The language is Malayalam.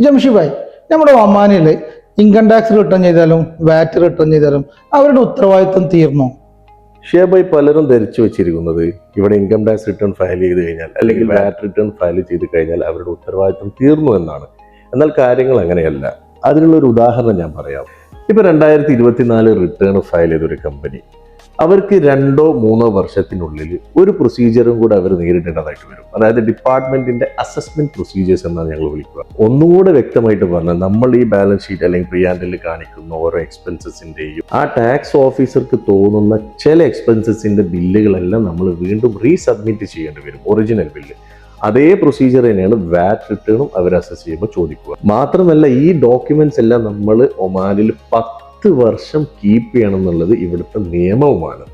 ജംഷിബായ് നമ്മുടെ ഒമാനിൽ ഇൻകം ടാക്സ് റിട്ടേൺ ചെയ്താലും വാറ്റ് റിട്ടേൺ ചെയ്താലും അവരുടെ ഉത്തരവാദിത്വം തീർന്നോ? ഷേബായി പലരും ധരിച്ചു വെച്ചിരിക്കുന്നത് ഇവിടെ ഇൻകം ടാക്സ് റിട്ടേൺ ഫയൽ ചെയ്ത് കഴിഞ്ഞാൽ അല്ലെങ്കിൽ വാറ്റ് റിട്ടേൺ ഫയൽ ചെയ്ത് കഴിഞ്ഞാൽ അവരുടെ ഉത്തരവാദിത്വം തീർന്നു എന്നാണ്. എന്നാൽ കാര്യങ്ങൾ അങ്ങനെയല്ല. അതിനുള്ള ഒരു ഉദാഹരണം ഞാൻ പറയാം. ഇപ്പൊ രണ്ടായിരത്തി ഇരുപത്തിനാല് റിട്ടേൺ ഫയൽ ചെയ്തൊരു കമ്പനി അവർക്ക് രണ്ടോ മൂന്നോ വർഷത്തിനുള്ളിൽ ഒരു പ്രൊസീജിയറും കൂടെ അവർ നേരിടേണ്ടതായിട്ട് വരും. അതായത് ഡിപ്പാർട്ട്മെന്റിന്റെ അസസ്മെന്റ് പ്രൊസീജിയേഴ്സ് എന്നാണ് ഞങ്ങൾ വിളിക്കുക. ഒന്നുകൂടെ വ്യക്തമായിട്ട് പറഞ്ഞാൽ നമ്മൾ ഈ ബാലൻസ് ഷീറ്റ് അല്ലെങ്കിൽ പ്രിയാൻഡിൽ കാണിക്കുന്ന ഓരോ എക്സ്പെൻസസിന്റെയും ആ ടാക്സ് ഓഫീസർക്ക് തോന്നുന്ന ചില എക്സ്പെൻസസിന്റെ ബില്ലുകളെല്ലാം നമ്മൾ വീണ്ടും റീസബ്മിറ്റ് ചെയ്യേണ്ടി വരും ഒറിജിനൽ ബില്ല് അതേ പ്രൊസീജിയർ തന്നെയാണ് വാറ്റ് റിട്ടേണും അവർ അസസ് ചെയ്യുമ്പോൾ ചോദിക്കുക. മാത്രമല്ല ഈ ഡോക്യുമെന്റ്സ് എല്ലാം നമ്മൾ ഒമാനിൽ വർഷം കീപ്പ് ചെയ്യണം എന്നുള്ളത് ഇവിടുത്തെ നിയമവുമാണ്.